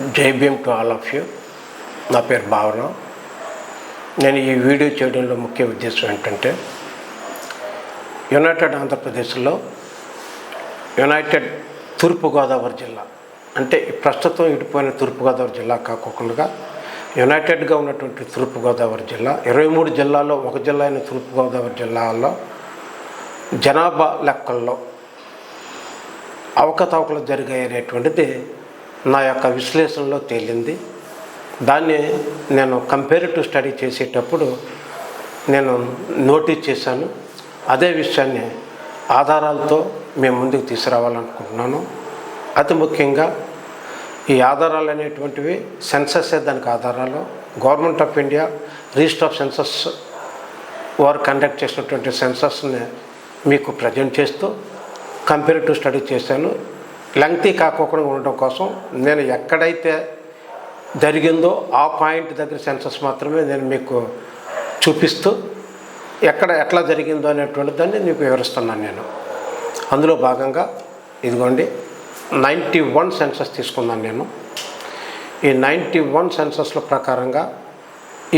Jai Bhim to all of you. నా పేరు భావన. నేను ఈ వీడియో చేయడంలో ముఖ్య ఉద్దేశం ఏంటంటే యునైటెడ్ ఆంధ్రప్రదేశ్లో యునైటెడ్ తూర్పుగోదావరి జిల్లా అంటే ప్రస్తుతం ఇటుపోయిన తూర్పుగోదావరి జిల్లా కాకుండా యునైటెడ్గా ఉన్నటువంటి తూర్పుగోదావరి జిల్లా ఇరవై మూడు జిల్లాల్లో ఒక జిల్లా అయిన తూర్పుగోదావరి జిల్లాలో జనాభా లెక్కల్లో అవకతవకలు జరిగాయనేటువంటిది నా యొక్క విశ్లేషణలో తేలింది. దాన్ని నేను కంపేరిటివ్ స్టడీ చేసేటప్పుడు నేను నోటీస్ చేశాను. అదే విషయాన్ని ఆధారాలతో మేము ముందుకు తీసుకురావాలనుకుంటున్నాను. అతి ముఖ్యంగా ఈ ఆధారాలు అనేటువంటివి సెన్సస్ దానికి ఆధారాలు? Government of India register of census వారు కండక్ట్ చేసినటువంటి సెన్సస్ని మీకు ప్రజెంట్ చేస్తూ కంపేరిటివ్ స్టడీ చేశాను. లెంగ్తీ కాకోకుండా ఉండటం కోసం నేను ఎక్కడైతే జరిగిందో ఆ పాయింట్ దగ్గర సెన్సస్ మాత్రమే నేను మీకు చూపిస్తూ ఎక్కడ ఎట్లా జరిగిందో అనేటువంటి దాన్ని మీకు వివరిస్తున్నాను నేను. అందులో భాగంగా ఇదిగోండి నైంటీ వన్ సెన్సస్ తీసుకున్నాను నేను. ఈ నైంటీ వన్ సెన్సస్ల ప్రకారంగా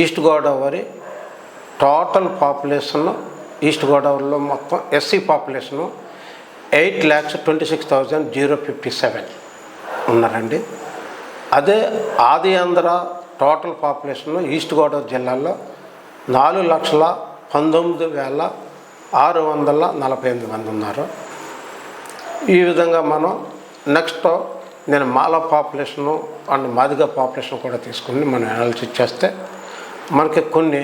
east Godavari total population east గోదావరిలో మొత్తం SC population eight lakhs twenty six thousand zero fifty seven ఉన్నారండి. అదే Adi Andhra total population east Godavari జిల్లాలో నాలుగు లక్షల పంతొమ్మిది వేల ఆరు వందల నలభై ఎనిమిది మంది ఉన్నారు. ఈ విధంగా మనం నెక్స్ట్ నేను Mala population and Madiga population కూడా తీసుకుని మనం అనాలిసిస్ చేస్తే మనకి కొన్ని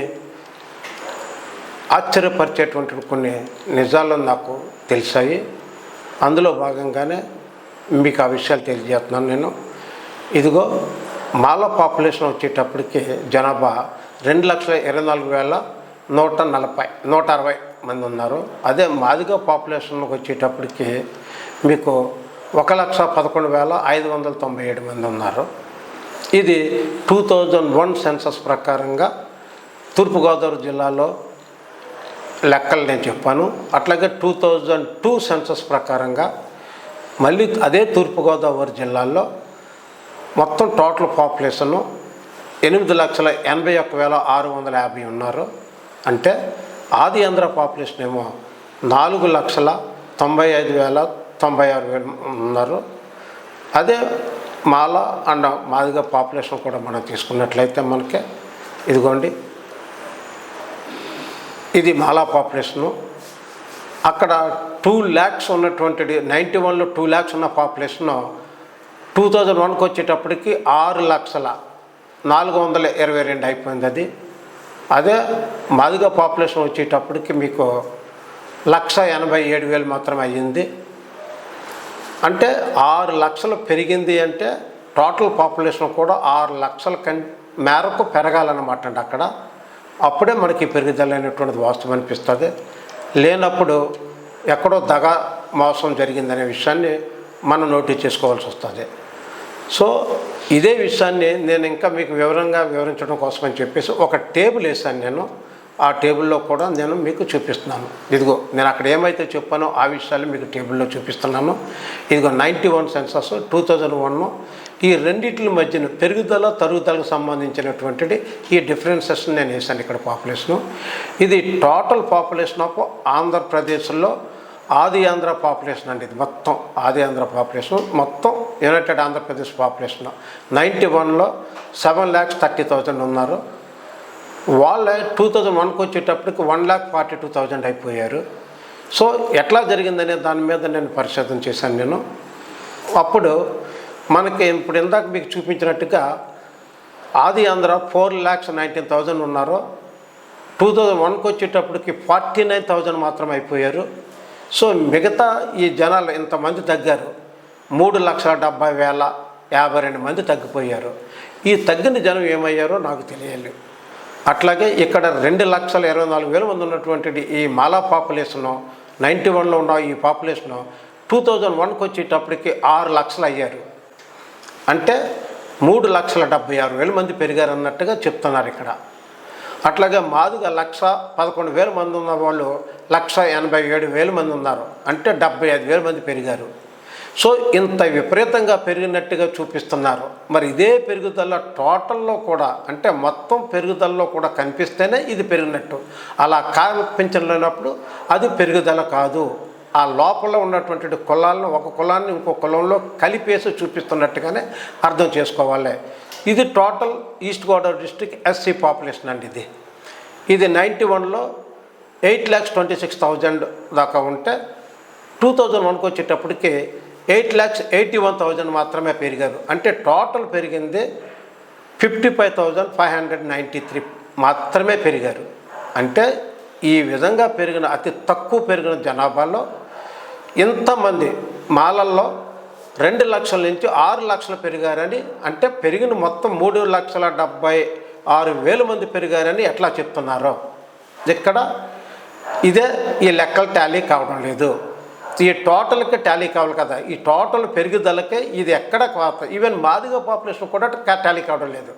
ఆశ్చర్యపరిచేటువంటి కొన్ని నిజాలు నాకు తెలిసాయి. అందులో భాగంగానే మీకు ఆ విషయాలు తెలియజేస్తున్నాను నేను. ఇదిగో మాల పాపులేషన్ వచ్చేటప్పటికి జనాభా రెండు లక్షల ఇరవై నాలుగు వేల నూట నలభై నూట అరవై మంది ఉన్నారు. అదే మాదిగ పాపులేషన్కి వచ్చేటప్పటికి మీకు ఒక లక్ష పదకొండు వేల ఐదు వందల తొంభై ఏడు మంది ఉన్నారు. ఇది టూ థౌజండ్ వన్ సెన్సస్ ప్రకారంగా తూర్పుగోదావరి జిల్లాలో లెక్కలు నేను చెప్పాను. అట్లాగే టూ థౌజండ్ టూ సెన్సస్ ప్రకారంగా మళ్ళీ అదే తూర్పుగోదావరి జిల్లాలో మొత్తం టోటల్ పాపులేషను ఎనిమిది లక్షల ఎనభై ఒక్క వేల ఆరు వందల యాభై ఉన్నారు. అంటే ఆది ఆంధ్ర పాపులేషన్ ఏమో నాలుగు లక్షల తొంభై ఐదు వేల తొంభై ఆరు వేలు ఉన్నారు. అదే మాల అండ్ మాదిగా పాపులేషన్ కూడా మనం తీసుకున్నట్లయితే మనకి ఇదిగోండి ఇది మాలా పాపులేషను. అక్కడ టూ ల్యాక్స్ ఉన్నటువంటి నైంటీ వన్లో టూ ల్యాక్స్ ఉన్న పాపులేషను టూ థౌజండ్ వన్కి వచ్చేటప్పటికి ఆరు లక్షల నాలుగు వందల ఇరవై రెండు అయిపోయింది అది. అదే మాదిగా పాపులేషన్ వచ్చేటప్పటికి మీకు లక్ష ఎనభై ఏడు వేలు మాత్రమే అయ్యింది. అంటే ఆరు లక్షలు పెరిగింది అంటే టోటల్ పాపులేషన్ కూడా ఆరు లక్షల కన్ మేరకు పెరగాలన్నమాట అండి అక్కడ. అప్పుడే మనకి పెరుగుదల అనేటువంటిది వాస్తవం అనిపిస్తుంది. లేనప్పుడు ఎక్కడో దగ మోసం జరిగిందనే విషయాన్ని మనం నోటీస్ చేసుకోవాల్సి వస్తుంది. సో ఇదే విషయాన్ని నేను ఇంకా మీకు వివరంగా వివరించడం కోసం అని చెప్పేసి ఒక టేబుల్ వేసాను నేను. ఆ టేబుల్లో కూడా నేను మీకు చూపిస్తున్నాను. ఇదిగో నేను అక్కడ ఏమైతే చెప్పానో ఆ విషయాలు మీకు టేబుల్లో చూపిస్తున్నాను. ఇదిగో ninety one census two thousand one ఈ రెండిట్ల మధ్యన పెరుగుదల తరుగుదలకు సంబంధించినటువంటిది ఈ డిఫరెన్సెస్ నేను వేసాను ఇక్కడ పాపులేషను. ఇది టోటల్ పాపులేషన్ ఆఫ్ ఆంధ్రప్రదేశ్లో ఆది ఆంధ్ర పాపులేషన్ అండి ఇది మొత్తం. ఆది ఆంధ్ర పాపులేషన్ మొత్తం యునైటెడ్ ఆంధ్రప్రదేశ్ పాపులేషన్. నైంటీ వన్లో సెవెన్ ల్యాక్స్ థర్టీ థౌజండ్ ఉన్నారు. వాళ్ళే టూ థౌజండ్ వన్కి వచ్చేటప్పటికి one lakh forty two thousand అయిపోయారు. సో ఎట్లా జరిగిందనే దాని మీద నేను పరిశోధన చేశాను నేను. అప్పుడు మనకి ఇప్పుడు ఇందాక మీకు చూపించినట్టుగా Adi Andhra four lakhs nineteen thousand ఉన్నారు. టూ థౌజండ్ వన్కి వచ్చేటప్పటికి ఫార్టీ నైన్ థౌజండ్ మాత్రం అయిపోయారు. సో మిగతా ఈ జనాలు ఇంతమంది తగ్గారు. మూడు లక్షల డెబ్బై వేల యాభై రెండు మంది తగ్గిపోయారు. ఈ తగ్గిన జనం ఏమయ్యారో నాకు తెలియాలి అట్లాగే ఇక్కడ రెండు లక్షల ఇరవై నాలుగు వేల మంది ఉన్నటువంటి ఈ మాలా పాపులేషను నైంటీ వన్లో ఉన్న ఈ పాపులేషను టూ థౌజండ్ వన్కి వచ్చేటప్పటికి ఆరు లక్షలు అయ్యారు. అంటే మూడు లక్షల డెబ్బై ఆరు వేల మంది పెరిగారు అన్నట్టుగా చెప్తున్నారు ఇక్కడ. అట్లాగే మాదిగా లక్ష పదకొండు వేల మంది ఉన్న వాళ్ళు లక్ష ఎనభై ఏడు వేల మంది ఉన్నారు. అంటే డెబ్బై ఐదు వేల మంది పెరిగారు. సో ఇంత విపరీతంగా పెరిగినట్టుగా చూపిస్తున్నారు. మరి ఇదే పెరుగుదల టోటల్లో కూడా అంటే మొత్తం పెరుగుదలలో కూడా కనిపిస్తేనే ఇది పెరిగినట్టు. అలా కనిపించలేనప్పుడు అది పెరుగుదల కాదు. ఆ లోపల ఉన్నటువంటి కులాలను ఒక కులాన్ని ఇంకో కులంలో కలిపేసి చూపిస్తున్నట్టుగానే అర్థం చేసుకోవాలి. ఇది total east Godavari district SC population అండి ఇది. ఇది నైంటీ వన్లో eight lakhs twenty six thousand దాకా ఉంటే టూ థౌజండ్ వన్కి వచ్చేటప్పటికి eight lakhs eighty one thousand మాత్రమే పెరిగారు. అంటే టోటల్ పెరిగింది fifty five thousand five hundred ninety three మాత్రమే పెరిగారు. అంటే ఈ విధంగా పెరిగిన అతి తక్కువ పెరిగిన జనాభాలో ఇంతమంది మాలల్లో రెండు లక్షల నుంచి ఆరు లక్షలు పెరిగారని అంటే పెరిగిన మొత్తం మూడు లక్షల డెబ్బై ఆరు వేల మంది పెరిగారని ఎట్లా చెప్తున్నారో? ఇక్కడ ఇదే ఈ లెక్కలు టాలీ కావడం లేదు. ఈ టోటల్కి టాలీ కావాలి కదా. ఈ టోటల్ పెరుగుదలకే ఇది ఎక్కడ కోత ఈవెన్ మాదిగ పాపులేషన్ కూడా టాలీ కావడం లేదు.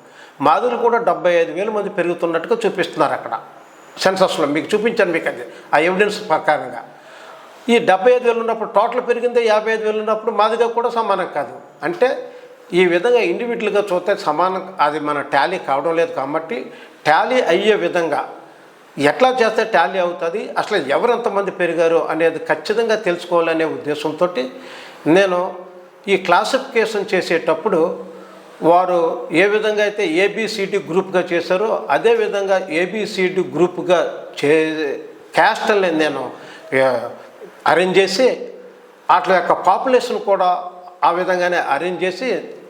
మాదిగలు కూడా డెబ్బై ఐదు వేల మంది పెరుగుతున్నట్టుగా చూపిస్తున్నారు అక్కడ. సెన్సస్లో మీకు చూపించాను మీకు అది ఆ ఎవిడెన్స్ ప్రకారంగా. ఈ డెబ్బై ఐదు వేలు ఉన్నప్పుడు టోటల్ పెరిగిందే యాభై ఐదు వేలు ఉన్నప్పుడు మాదిగా కూడా సమానం కాదు. అంటే ఈ విధంగా ఇండివిజువల్గా చూస్తే సమానం అది మన టాలీ కావడం లేదు కాబట్టి టాలీ అయ్యే విధంగా ఎట్లా చేస్తే టాలీ అవుతుంది అసలు ఎవరు ఎంతమంది పెరిగారు అనేది ఖచ్చితంగా తెలుసుకోవాలనే ఉద్దేశంతో నేను ఈ క్లాసిఫికేషన్ చేసేటప్పుడు వారు ఏ విధంగా అయితే ఏబిసిడి గ్రూప్గా చేశారో అదే విధంగా ఏబిసిడి గ్రూప్గా చే క్యాస్టల్ని నేను అరేంజ్ చేసి వాటి యొక్క పాపులేషన్ కూడా ఆ విధంగానే అరేంజ్ చేసి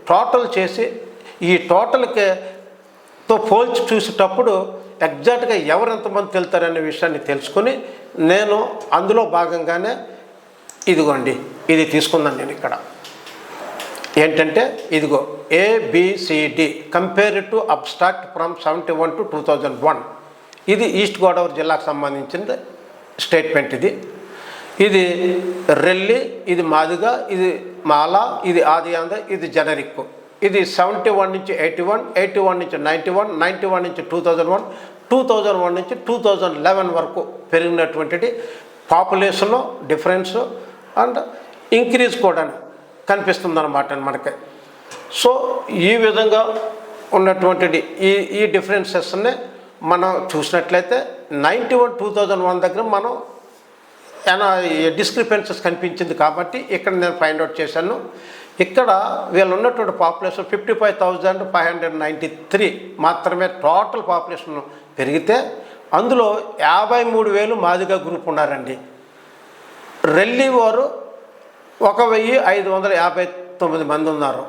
టోటల్ చేసి ఈ టోటల్కి తో పోల్చి చూసేటప్పుడు ఎగ్జాక్ట్గా ఎవరు ఎంతమంది వెళ్తారనే విషయాన్ని తెలుసుకొని నేను అందులో భాగంగానే ఇదిగోండి ఇది తీసుకున్నాను నేను ఇక్కడ. ఏంటంటే ఇదిగో A B C D compare to abstract from seventy one to two thousand one ఇది ఈస్ట్ గోదావరి జిల్లాకు సంబంధించిన స్టేట్మెంట్ ఇది. ఇది రెల్లి ఇది మాదిగ ఇది మాల ఇది ఆది ఇది జనరిక్ ఇది సెవెంటీ వన్ నుంచి ఎయిటీ వన్ ఎయిటీ వన్ నుంచి నైంటీ వన్ నైంటీ వన్ నుంచి two thousand one two thousand one నుంచి టూ థౌజండ్ లెవెన్ వరకు పెరిగినటువంటిది పాపులేషన్లో డిఫరెన్స్ అండ్ ఇంక్రీజ్ కూడా కనిపిస్తుందన్నమాట మనకి. సో ఈ విధంగా ఉన్నటువంటిది ఈ ఈ డిఫరెన్సెస్ని మనం చూసినట్లయితే ninety one two thousand one దగ్గర మనం డిస్క్రిపెన్సెస్ కనిపించింది కాబట్టి ఇక్కడ నేను ఫైండ్ అవుట్ చేశాను. ఇక్కడ వీళ్ళు ఉన్నటువంటి population fifty five thousand five hundred ninety three మాత్రమే టోటల్ పాపులేషన్ పెరిగితే అందులో యాభై మూడు వేలు మాదిగ గ్రూప్ ఉన్నారండి. రెల్లి వారు ఒక వెయ్యి ఐదు వందల యాభై తొమ్మిది మంది ఉన్నారు.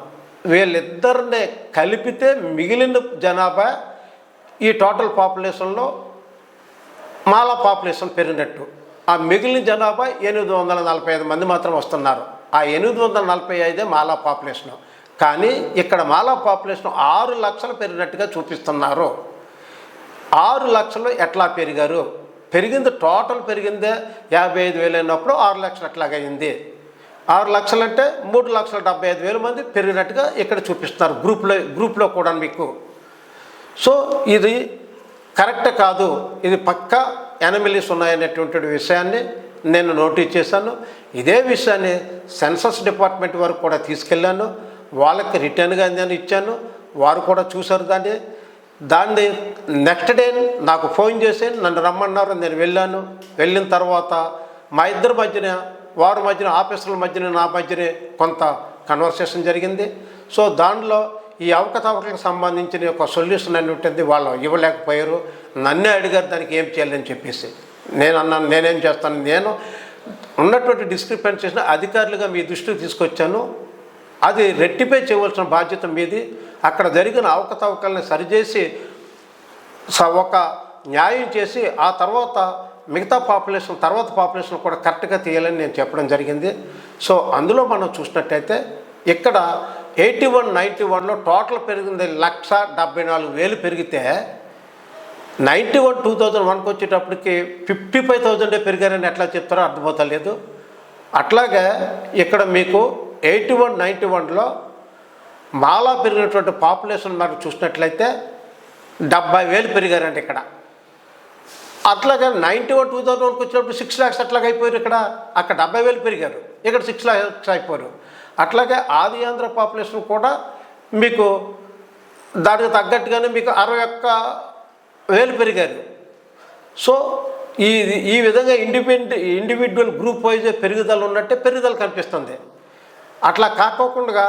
వీళ్ళిద్దరిని కలిపితే మిగిలిన జనాభా ఈ టోటల్ పాపులేషన్లో మాల పాపులేషన్ పెరిగినట్టు. ఆ మిగిలిన జనాభా ఎనిమిది వందల నలభై ఐదు మంది మాత్రం వస్తున్నారు. ఆ ఎనిమిది వందల నలభై ఐదే మాలా పాపులేషన్. కానీ ఇక్కడ మాలా పాపులేషన్ ఆరు లక్షలు పెరిగినట్టుగా చూపిస్తున్నారు. ఆరు లక్షలు ఎట్లా పెరిగారు? పెరిగింది టోటల్ పెరిగిందే యాభై ఐదు వేలు అయినప్పుడు ఆరు లక్షలు ఎట్లాగైంది ఆరు లక్షలు అంటే మూడు లక్షల డెబ్బై ఐదు వేల మంది పెరిగినట్టుగా ఇక్కడ చూపిస్తున్నారు గ్రూప్లో గ్రూప్లో కూడా మీకు. సో ఇది కరెక్ట్ కాదు. ఇది పక్క ఎనమిలీస్ ఉన్నాయనేటువంటి విషయాన్ని నేను నోటీస్ చేశాను. ఇదే విషయాన్ని సెన్సస్ డిపార్ట్మెంట్ వరకు కూడా తీసుకెళ్ళాను. వాళ్ళకి రిటర్న్గా నేను ఇచ్చాను. వారు కూడా చూశారు దాన్ని. దాన్ని నెక్స్ట్ డే నాకు ఫోన్ చేసి నన్ను రమ్మన్నారు. నేను వెళ్ళాను. వెళ్ళిన తర్వాత మా ఇద్దరి మధ్యన వారి మధ్యన ఆఫీసర్ల మధ్యన నా మధ్యనే కొంత కన్వర్సేషన్ జరిగింది. సో దానిలో ఈ అవకతవకలకు సంబంధించిన ఒక సొల్యూషన్ అని ఉంటుంది. వాళ్ళు ఇవ్వలేకపోయారు. నన్నే అడిగారు దానికి ఏం చేయాలని చెప్పేసి. నేను అన్నాను నేనేం చేస్తాను? నేను ఉన్నటువంటి డిస్క్రిపెన్సీస్ని అధికారులుగా మీ దృష్టికి తీసుకొచ్చాను. అది రెట్టిపై చేయవలసిన బాధ్యత మీది. అక్కడ జరిగిన అవకతవకల్ని సరిచేసి స- ఒక న్యాయం చేసి ఆ తర్వాత మిగతా పాపులేషన్ తర్వాత పాపులేషన్ కూడా కరెక్ట్గా తీయాలని నేను చెప్పడం జరిగింది. సో అందులో మనం చూసినట్టయితే ఇక్కడ ఎయిటీ వన్ నైంటీ వన్లో టోటల్ పెరిగింది లక్ష డెబ్బై నాలుగు వేలు పెరిగితే నైంటీ వన్ టూ థౌజండ్ వన్కి వచ్చేటప్పటికి ఫిఫ్టీ ఫైవ్ థౌజండే పెరిగారని ఎట్లా చెప్తారో అర్థమవుతలేదు అట్లాగే ఇక్కడ మీకు ఎయిటీ వన్ నైంటీ వన్లో మాలా పెరిగినటువంటి పాపులేషన్ మనకు చూసినట్లయితే డెబ్బై వేలు పెరిగారండి ఇక్కడ. అట్లాగే నైంటీ వన్ టూ థౌజండ్ వన్కి వచ్చినప్పుడు సిక్స్ ల్యాక్స్ అట్లాగే అయిపోయారు ఇక్కడ. అక్కడ డెబ్బై వేలు పెరిగారు. ఇక్కడ సిక్స్ ల్యాక్స్ అయిపోయారు. అట్లాగే ఆది ఆంధ్ర పాపులేషన్ కూడా మీకు దానికి తగ్గట్టుగానే మీకు అరవై ఒక్క వేలు పెరిగారు సో ఈ ఈ విధంగా ఇండిపెండ్ ఇండివిజువల్ గ్రూప్ వైజ్ పెరుగుదల ఉన్నట్టే పెరుగుదల కనిపిస్తుంది. అట్లా కాకోకుండా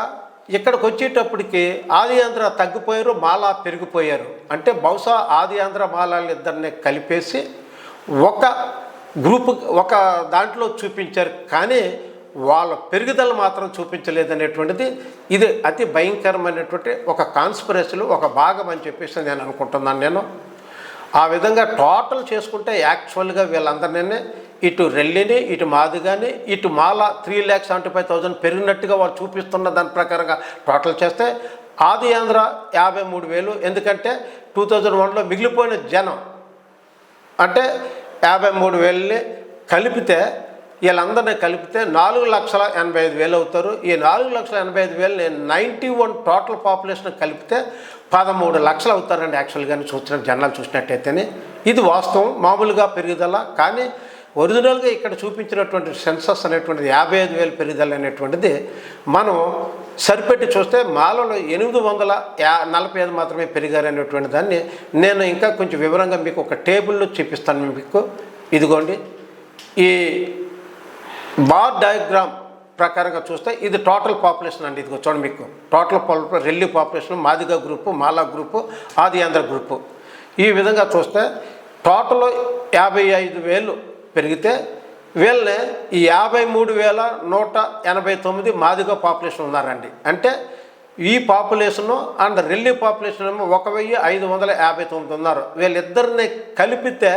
ఇక్కడికి వచ్చేటప్పటికి ఆది ఆంధ్ర తగ్గిపోయారు మాలా పెరిగిపోయారు. అంటే బహుశా ఆది ఆంధ్ర మాలాలు ఇద్దరిని కలిపేసి ఒక గ్రూప్ ఒక దాంట్లో చూపించారు. కానీ వాళ్ళ పెరుగుదల మాత్రం చూపించలేదనేటువంటిది ఇది అతి భయంకరమైనటువంటి ఒక కాన్స్పిరసీలో ఒక భాగం అని చెప్పేసి నేను అనుకుంటున్నాను నేను. ఆ విధంగా టోటల్ చేసుకుంటే యాక్చువల్గా వీళ్ళందరినీ ఇటు రెల్లిని ఇటు మాదిగాని ఇటు Mala three lakhs seventy five thousand పెరిగినట్టుగా వాళ్ళు చూపిస్తున్న దాని ప్రకారంగా టోటల్ చేస్తే ఆది ఆంధ్ర యాభై మూడు వేలు. ఎందుకంటే టూ థౌజండ్ వన్లో మిగిలిపోయిన జనం అంటే యాభై మూడు వేలని కలిపితే వీళ్ళందరినీ కలిపితే నాలుగు లక్షల ఎనభై ఐదు వేలు అవుతారు. ఈ నాలుగు లక్షల ఎనభై ఐదు వేలని నైంటీ వన్ టోటల్ పాపులేషన్ కలిపితే పదమూడు లక్షలు అవుతారండి యాక్చువల్గా చూసిన జనాలు చూసినట్టయితేనే. ఇది వాస్తవం మామూలుగా పెరుగుదల కానీ ఒరిజినల్గా ఇక్కడ చూపించినటువంటి సెన్సస్ అనేటువంటిది యాభై ఐదు వేలు పెరుగుదల అనేటువంటిది మనం సరిపెట్టి చూస్తే మాలలో ఎనిమిది వందల యా నలభై ఐదు మాత్రమే పెరిగారు అనేటువంటి దాన్ని నేను ఇంకా కొంచెం వివరంగా మీకు ఒక టేబుల్లో చూపిస్తాను మీకు. ఇదిగోండి. ఈ బార్ డయాగ్రామ్ ప్రకారంగా చూస్తే ఇది టోటల్ పాపులేషన్ అండి. ఇదిగో చూడండి మీకు. Total population Relli population Madiga group Mala group Adi Andhra group. ఈ విధంగా చూస్తే టోటల్ యాభై ఐదు వేలు పెరిగితే వీళ్ళని ఈ యాభై మూడు వేల నూట ఎనభై తొమ్మిది మాదిగ పాపులేషన్ ఉన్నారండి. అంటే ఈ పాపులేషను అండ్ రెల్లి పాపులేషన్ ఏమో ఒక వెయ్యి ఐదు వందల యాభై తొమ్మిది ఉన్నారు. వీళ్ళిద్దరిని కలిపితే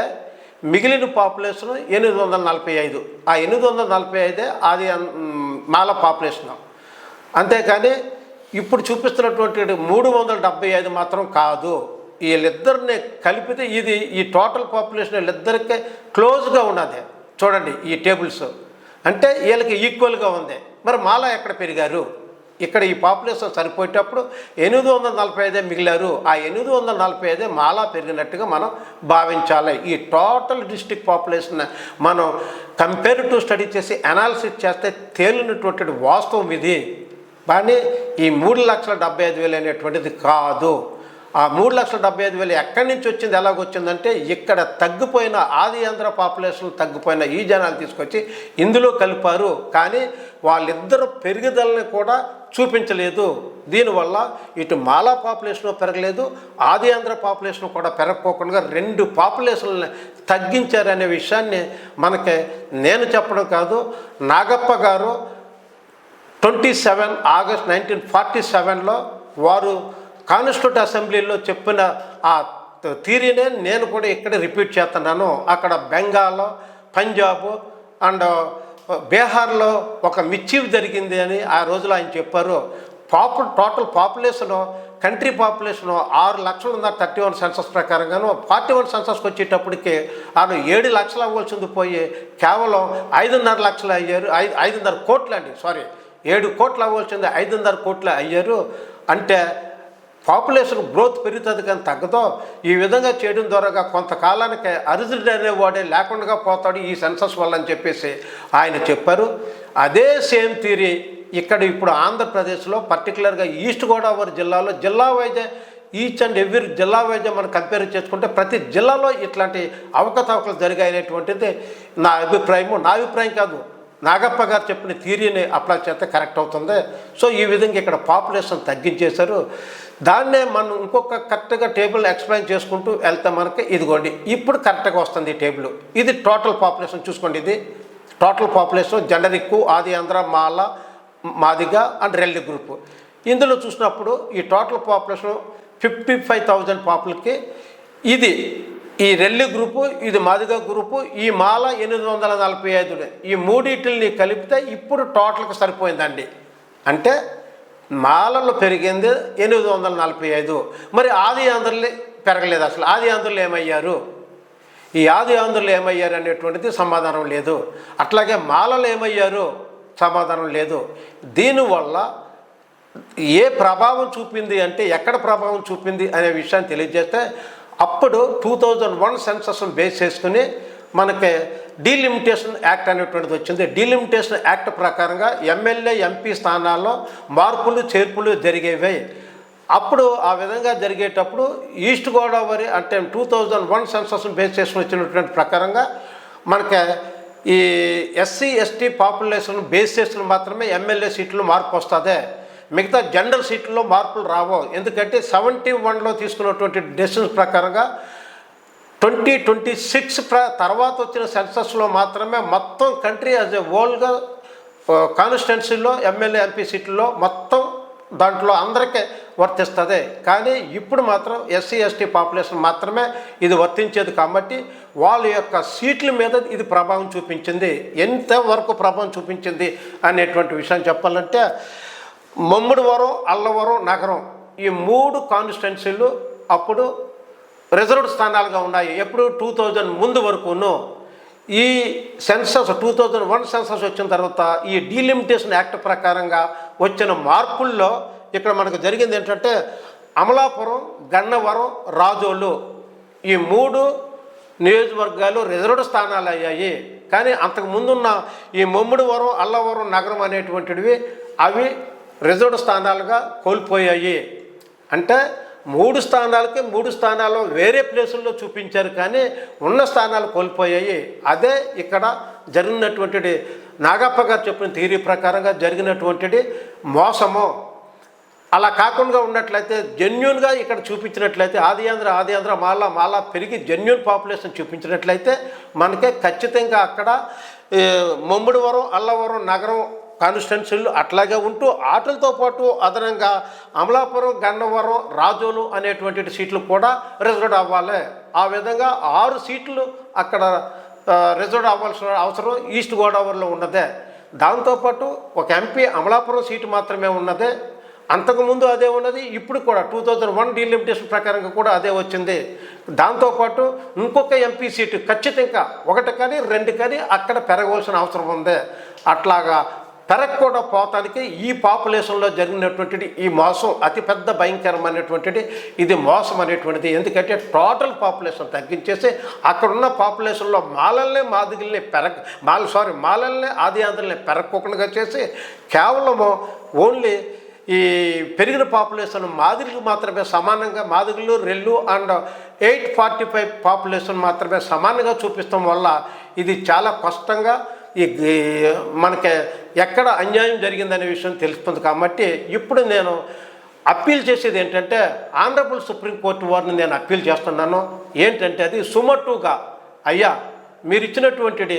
మిగిలిన పాపులేషన్ ఎనిమిది వందల నలభై ఐదు. ఆ ఎనిమిది వందల నలభై ఐదే అది మాల పాపులేషన్. అంతేకాని ఇప్పుడు చూపిస్తున్నటువంటి మూడు వందల డెబ్బై ఐదు మాత్రం కాదు. వీళ్ళిద్దరిని కలిపితే ఇది ఈ టోటల్ పాపులేషన్ వీళ్ళిద్దరికే క్లోజ్గా ఉన్నది. చూడండి ఈ టేబుల్స్. అంటే వీళ్ళకి ఈక్వల్గా ఉంది. మరి మాల ఎక్కడ పెరిగారు? ఇక్కడ ఈ పాపులేషన్ సరిపోయేటప్పుడు ఎనిమిది వందల నలభై ఐదే మిగిలారు. ఆ ఎనిమిది వందల నలభై ఐదే మాలా పెరిగినట్టుగా మనం భావించాలి. ఈ టోటల్ డిస్టిక్ పాపులేషన్ మనం కంపేర్ టు స్టడీ చేసి అనాలిసిస్ చేస్తే తేలినటువంటి వాస్తవం ఇది. కానీ ఈ మూడు లక్షల డెబ్బై ఐదు వేలు అనేటువంటిది కాదు. ఆ మూడు లక్షల డెబ్బై ఐదు వేలు ఎక్కడి నుంచి వచ్చింది ఎలాగొచ్చిందంటే ఇక్కడ తగ్గిపోయిన ఆది ఆంధ్ర పాపులేషన్ తగ్గిపోయిన ఈ జనాలు తీసుకొచ్చి ఇందులో కలిపారు. కానీ వాళ్ళిద్దరు పెరుగుదలని కూడా చూపించలేదు. దీనివల్ల ఇటు మాలా పాపులేషన్ పెరగలేదు. ఆది ఆంధ్ర పాపులేషన్ కూడా పెరగకోకుండా రెండు పాపులేషన్లని తగ్గించారనే విషయాన్ని మనకి నేను చెప్పడం కాదు. నాగప్ప గారు twenty seven August nineteen forty సెవెన్లో వారు కాన్స్టిట్యూట్ అసెంబ్లీలో చెప్పిన ఆ థీరీనే నేను కూడా ఇక్కడ రిపీట్ చేస్తున్నాను. అక్కడ బెంగాల్ పంజాబ్ అండ్ బీహార్లో ఒక మిచ్చివ్ జరిగింది అని ఆ రోజులో ఆయన చెప్పారు. పాపు టోటల్ పాపులేషన్ కంట్రీ పాపులేషను ఆరు లక్షలు ఉన్న థర్టీ వన్ సెన్సస్ ప్రకారంగాను ఫార్టీ వన్ సెన్సస్కి వచ్చేటప్పటికి ఆరు ఏడు లక్షలు అవ్వాల్సింది పోయి కేవలం ఐదున్నర లక్షలు అయ్యారు. ఐదు ఐదున్నర కోట్లు అండి సారీ ఏడు కోట్లు అవ్వాల్సింది ఐదున్నర కోట్లు అయ్యారు. అంటే పాపులేషన్ గ్రోత్ పెరుగుతుంది కానీ తగ్గదో ఈ విధంగా చేయడం ద్వారా కొంతకాలానికి అరిజిడ్ అనేవాడే లేకుండా పోతాడు ఈ సెన్సస్ వల్ల అని చెప్పేసి ఆయన చెప్పారు. అదే సేమ్ థీరీ ఇక్కడ ఇప్పుడు ఆంధ్రప్రదేశ్లో పర్టికులర్గా ఈస్ట్ గోదావరి జిల్లాలో జిల్లా వైజ్ ఈచ్ అండ్ ఎవ్రీ జిల్లా వైజ్ మనం కంపేర్ చేసుకుంటే ప్రతి జిల్లాలో ఇట్లాంటి అవకతవకలు జరిగాయనేటువంటిది నా అభిప్రాయము. నా అభిప్రాయం కాదు. నాగప్ప గారు చెప్పిన థీరీని అప్లై చేస్తే కరెక్ట్ అవుతుంది. సో ఈ విధంగా ఇక్కడ పాపులేషన్ తగ్గించేశారు. దాన్నే మనం ఇంకొక కరెక్ట్గా టేబుల్ ఎక్స్ప్లెయిన్ చేసుకుంటూ వెళ్తే మనకి ఇదిగోండి ఇప్పుడు కరెక్ట్గా వస్తుంది ఈ టేబుల్. ఇది టోటల్ పాపులేషన్ చూసుకోండి ఇది. Total population generic Adi Andhra Mala Madiga and Relli group ఇందులో చూసినప్పుడు ఈ total population fifty five thousand పాపులకి ఇది ఈ రెల్లి గ్రూపు ఇది మాదిగ గ్రూపు ఈ మాల ఎనిమిది వందల నలభై ఐదు ఈ మూడింటిని కలిపితే ఇప్పుడు టోటల్కి సరిపోయిందండి. అంటే మాలలు పెరిగింది ఎనిమిది వందల నలభై ఐదు. మరి ఆది ఆంధ్రులు పెరగలేదు అసలు. ఆది ఆంధ్రులు ఏమయ్యారు? ఈ ఆది ఆంధ్రులు ఏమయ్యారు అనేటువంటిది సమాధానం లేదు. అట్లాగే మాలలు ఏమయ్యారు? సమాధానం లేదు. దీనివల్ల ఏ ప్రభావం చూపింది అంటే ఎక్కడ ప్రభావం చూపింది అనే విషయాన్ని తెలియజేస్తే అప్పుడు టూ థౌజండ్ వన్ సెన్సస్ను బేస్ చేసుకుని మనకి డీలిమిటేషన్ యాక్ట్ అనేటువంటిది వచ్చింది. డీలిమిటేషన్ యాక్ట్ ప్రకారంగా ఎమ్మెల్యే ఎంపీ స్థానాల్లో మార్పులు చేర్పులు జరిగేవి. అప్పుడు ఆ విధంగా జరిగేటప్పుడు ఈస్ట్ గోదావరి అంటే టూ థౌజండ్ వన్ సెన్సస్ని బేస్ చేసుకుని వచ్చినటువంటి ప్రకారంగా మనకి ఈ ఎస్సీ ఎస్టీ పాపులేషన్ బేస్ చేసుకుని మాత్రమే ఎమ్మెల్యే సీట్లు మార్పు వస్తుంది. మిగతా జనరల్ సీట్లలో మార్పులు రావు. ఎందుకంటే సెవెంటీ వన్లో తీసుకున్నటువంటి డెసిషన్స్ ప్రకారంగా ట్వంటీ ట్వంటీ సిక్స్ ప్ర తర్వాత వచ్చిన సెన్సస్లో మాత్రమే మొత్తం కంట్రీ యాజ్ ఎ వరల్డ్గా కాన్స్టిట్యున్సీలో ఎమ్మెల్యే ఎంపీ సీట్లలో మొత్తం దాంట్లో అందరికీ వర్తిస్తుంది. కానీ ఇప్పుడు మాత్రం ఎస్సీ ఎస్టీ పాపులేషన్ మాత్రమే ఇది వర్తించేది కాబట్టి వాళ్ళ యొక్క సీట్ల మీద ఇది ప్రభావం చూపించింది. ఎంతవరకు ప్రభావం చూపించింది అనేటువంటి విషయం చెప్పాలంటే మమ్ముడివరం అల్లవరం నగరం ఈ మూడు కాన్స్టిట్యున్సీలు అప్పుడు రిజర్వ్డ్ స్థానాలుగా ఉన్నాయి. ఎప్పుడు? టూ థౌజండ్ ముందు వరకును ఈ census two thousand one census వచ్చిన తర్వాత ఈ డీలిమిటేషన్ యాక్ట్ ప్రకారంగా వచ్చిన మార్పుల్లో ఇక్కడ మనకు జరిగింది ఏంటంటే అమలాపురం గన్నవరం రాజోలు ఈ మూడు నియోజకవర్గాలు రిజర్వ్డ్ స్థానాలు అయ్యాయి. కానీ అంతకు ముందున్న ఈ ముమ్మిడివరం అల్లవరం నగరం అనేటువంటివి అవి రిజర్వ్డ్ స్థానాలుగా కోల్పోయాయి. అంటే మూడు స్థానాలకి మూడు స్థానాలు వేరే ప్లేసుల్లో చూపించారు కానీ ఉన్న స్థానాలు కోల్పోయాయి. అదే ఇక్కడ జరిగినటువంటిది నాగప్ప గారు చెప్పిన థీరీ ప్రకారంగా జరిగినటువంటిది మోసము. అలా కాకుండా ఉన్నట్లయితే జెన్యున్గా ఇక్కడ చూపించినట్లయితే ఆది ఆంధ్ర ఆది ఆంధ్ర మాలా మాలా పెరిగి జెన్యున్ పాపులేషన్ చూపించినట్లయితే మనకే ఖచ్చితంగా అక్కడ ఈ, ముమ్మిడివరం అల్లవరం నగరం కాన్స్టిట్యున్సీలు అట్లాగే ఉంటూ ఆటలతో పాటు అదనంగా అమలాపురం గన్నవరం రాజోలు అనేటువంటి సీట్లు కూడా రిజర్వ్ అవ్వాలి. ఆ విధంగా ఆరు సీట్లు అక్కడ రిజర్వ్ అవ్వాల్సిన అవసరం ఈస్ట్ గోదావరిలో ఉన్నదే. దాంతోపాటు ఒక ఎంపీ అమలాపురం సీటు మాత్రమే ఉన్నదే. అంతకుముందు అదే ఉన్నది ఇప్పుడు కూడా టూ థౌజండ్ వన్ డీలిమిటేషన్ ప్రకారంగా కూడా అదే వచ్చింది. దాంతోపాటు ఇంకొక ఎంపీ సీటు ఖచ్చితంగా ఒకటి కానీ రెండు కానీ అక్కడ పెరగవలసిన అవసరం ఉంది. అట్లాగా పెరగకుండా పోతానికి ఈ పాపులేషన్లో జరిగినటువంటిది ఈ మోసం అతిపెద్ద భయంకరమైనటువంటిది ఇది మోసం అనేటువంటిది. ఎందుకంటే టోటల్ పాపులేషన్ తగ్గించేసి అక్కడ ఉన్న పాపులేషన్లో మాలల్నే మాదిగిల్ని పెరగ మాల సారీ మాలల్ని ఆది ఆంధ్రల్ని పెరగకుండా చేసి కేవలము ఓన్లీ ఈ పెరిగిన పాపులేషన్ మాదిరిలు మాత్రమే సమానంగా మాదిగలు Rellu and eight forty five population మాత్రమే సమానంగా చూపిస్తాం వల్ల ఇది చాలా కష్టంగా ఈ మనకి ఎక్కడ అన్యాయం జరిగిందనే విషయం తెలుస్తుంది కాబట్టి ఇప్పుడు నేను అప్పీల్ చేసేది ఏంటంటే ఆనరబుల్ సుప్రీంకోర్టు వారిని నేను అప్పీల్ చేస్తున్నాను. ఏంటంటే అది సుమట్టుగా అయ్యా మీరు ఇచ్చినటువంటి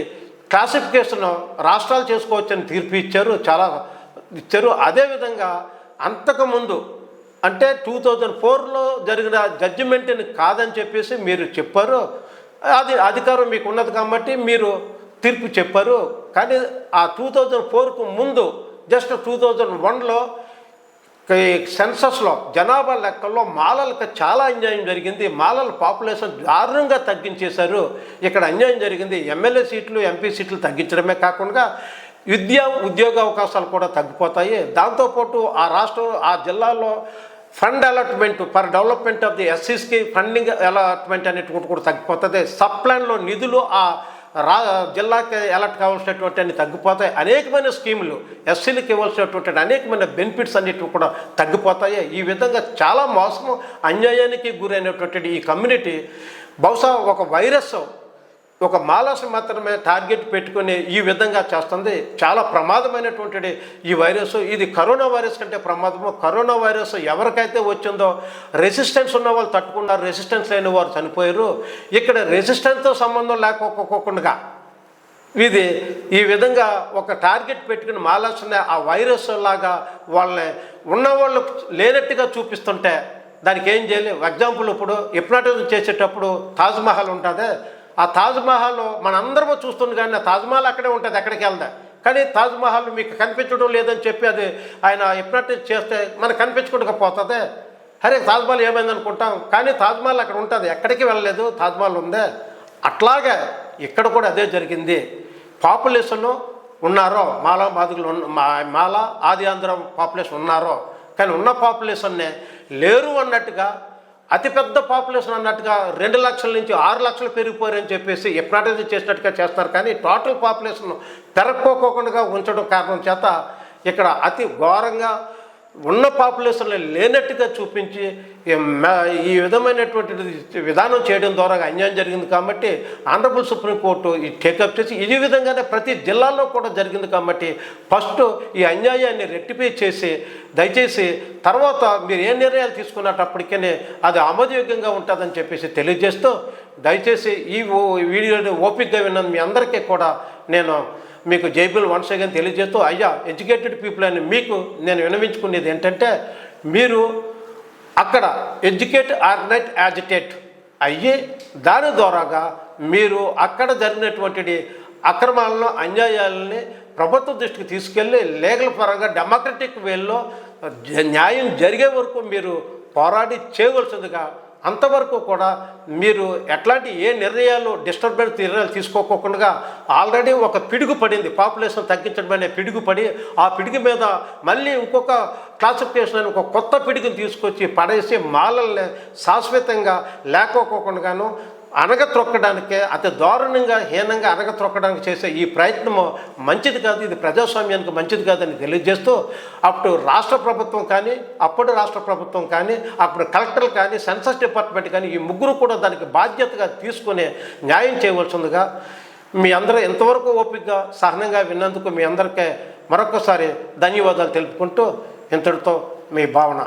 క్లాసిఫికేషన్ రాష్ట్రాలు చేసుకోవచ్చని తీర్పు ఇచ్చారు చాలా ఇచ్చారు. అదేవిధంగా అంతకుముందు అంటే టూ థౌజండ్ ఫోర్లో జరిగిన జడ్జిమెంట్ని కాదని చెప్పేసి మీరు చెప్పారు. అది అధికారం మీకు ఉన్నది కాబట్టి మీరు తీర్పు చెప్పారు. కానీ ఆ టూ థౌజండ్ ఫోర్కు ముందు జస్ట్ టూ థౌజండ్ వన్లో సెన్సస్లో జనాభా లెక్కల్లో మాలలకు చాలా అన్యాయం జరిగింది. మాలల పాపులేషన్ దారుణంగా తగ్గించేశారు. ఇక్కడ అన్యాయం జరిగింది. ఎమ్మెల్యే సీట్లు ఎంపీ సీట్లు తగ్గించడమే కాకుండా విద్యా ఉద్యోగ అవకాశాలు కూడా తగ్గిపోతాయి. దాంతోపాటు ఆ రాష్ట్రం ఆ జిల్లాలో fund allotment for development of the ఎస్సీస్కి funding allotment అనేటువంటి కూడా తగ్గిపోతుంది. సప్లైన్లో నిధులు ఆ రా జిల్లాకి ఎలర్ట్ కావాల్సినటువంటి అన్ని తగ్గిపోతాయి. అనేకమైన స్కీములు ఎస్సీలకు ఇవ్వాల్సినటువంటి అనేకమైన బెనిఫిట్స్ అన్నిటివి కూడా తగ్గిపోతాయి. ఈ విధంగా చాలా మోసం అన్యాయానికి గురైనటువంటి ఈ కమ్యూనిటీ బహుశా ఒక వైరస్ ఒక మాలస్ మాత్రమే టార్గెట్ పెట్టుకుని ఈ విధంగా చేస్తుంది. చాలా ప్రమాదమైనటువంటి ఈ వైరస్. ఇది కరోనా వైరస్ కంటే ప్రమాదము. కరోనా వైరస్ ఎవరికైతే వచ్చిందో రెసిస్టెన్స్ ఉన్న వాళ్ళు తట్టుకున్నారు. రెసిస్టెన్స్ లేని వారు చనిపోయారు. ఇక్కడ రెసిస్టెన్స్తో సంబంధం లేకపోకుండా ఇది ఈ విధంగా ఒక టార్గెట్ పెట్టుకుని మాలాస్ని ఆ వైరస్ లాగా వాళ్ళని ఉన్నవాళ్ళు లేనట్టుగా చూపిస్తుంటే దానికి ఏం చేయాలి? ఎగ్జాంపుల్ ఇప్పుడు హిప్నాటిజం చేసేటప్పుడు తాజ్మహల్ ఉంటుంది. ఆ తాజ్మహల్ మనందరము చూస్తుంది కానీ ఆ తాజ్మహల్ అక్కడే ఉంటుంది ఎక్కడికి వెళ్దా. కానీ తాజ్మహల్ మీకు కనిపించడం లేదని చెప్పి అది ఆయన హిప్నాటిజ్ చేస్తే మనకు కనిపించకుండా పోతుంది అరే తాజ్మహల్ ఏమైంది అనుకుంటాం. కానీ తాజ్మహల్ అక్కడ ఉంటుంది. ఎక్కడికి వెళ్ళలేదు. తాజ్మహల్ ఉందే. అట్లాగే ఇక్కడ కూడా అదే జరిగింది. పాపులేషన్లో ఉన్నారో మాలా మాదిగలు ఉన్న మా మాల ఆది ఆంధ్ర పాపులేషన్ ఉన్నారో కానీ ఉన్న పాపులేషన్నే లేరు అన్నట్టుగా అతిపెద్ద పాపులేషన్ అన్నట్టుగా రెండు లక్షల నుంచి ఆరు లక్షలు పెరిగిపోయారని చెప్పేసి ఎప్నాటైజ్ చేసినట్టుగా చేస్తారు కానీ టోటల్ పాపులేషన్ పెరక్కోకుండా ఉంచడం కారణం చేత ఇక్కడ అతి ఘోరంగా ఉన్న పాపులేషన్లో లేనట్టుగా చూపించి ఈ విధమైనటువంటి విధానం చేయడం ద్వారా అన్యాయం జరిగింది కాబట్టి ఆనరబుల్ సుప్రీంకోర్టు ఈ టేకప్ చేసి ఈ విధంగానే ప్రతి జిల్లాలో కూడా జరిగింది కాబట్టి ఫస్ట్ ఈ అన్యాయాన్ని రెక్టిఫై చేసి దయచేసి తర్వాత మీరు ఏ నిర్ణయాలు తీసుకున్నప్పటికీ అది ఆమోదయోగ్యంగా ఉంటుందని చెప్పేసి తెలియజేస్తూ దయచేసి ఈ ఓ- వీడియోని ఓపికగా విన్న మీ అందరికీ కూడా నేను మీకు జైబుల్ వన్స్ అగైన్ తెలియజేస్తూ అయ్యా ఎడ్యుకేటెడ్ పీపుల్ అని మీకు నేను వినవించుకునేది ఏంటంటే మీరు అక్కడ ఎడ్యుకేట్ ఆర్గనైట్ యాజిటేట్ అయ్యి దాని ద్వారాగా మీరు అక్కడ జరిగినటువంటి అక్రమాలను అన్యాయాలని ప్రభుత్వ దృష్టికి తీసుకెళ్ళి లీగల్ పరంగా డెమోక్రటిక్ వేల్లో న్యాయం జరిగే వరకు మీరు పోరాడి చేయవలసిందిగా అంతవరకు కూడా మీరు ఎట్లాంటి ఏ నిర్ణయాలు డిస్టర్బెన్స్ నిర్ణయాలు తీసుకోకుండా ఆల్రెడీ ఒక పిడుగు పడింది పాపులేషన్ తగ్గించడం అనే పిడుగు పడి ఆ పిడుగు మీద మళ్ళీ ఇంకొక క్లాసిఫికేషన్ అని ఒక కొత్త పిడుగుని తీసుకొచ్చి పడేసి మాలల్ని శాశ్వతంగా లేకోకుండాను అనగత్రొక్కడానికే అతి దారుణంగా హీనంగా అనగత్రొక్కడానికి చేసే ఈ ప్రయత్నము మంచిది కాదు ఇది ప్రజాస్వామ్యానికి మంచిది కాదని తెలియజేస్తూ అప్పుడు రాష్ట్ర ప్రభుత్వం కానీ అప్పుడు రాష్ట్ర ప్రభుత్వం కానీ అప్పుడు కలెక్టర్లు కానీ సెన్సస్ డిపార్ట్మెంట్ కానీ ఈ ముగ్గురు కూడా దానికి బాధ్యతగా తీసుకుని న్యాయం చేయవలసిందిగా మీ అందరూ ఎంతవరకు ఓపికగా సహనంగా విన్నందుకు మీ అందరికీ మరొకసారి ధన్యవాదాలు తెలుపుకుంటూ ఇంతటితో మీ భావన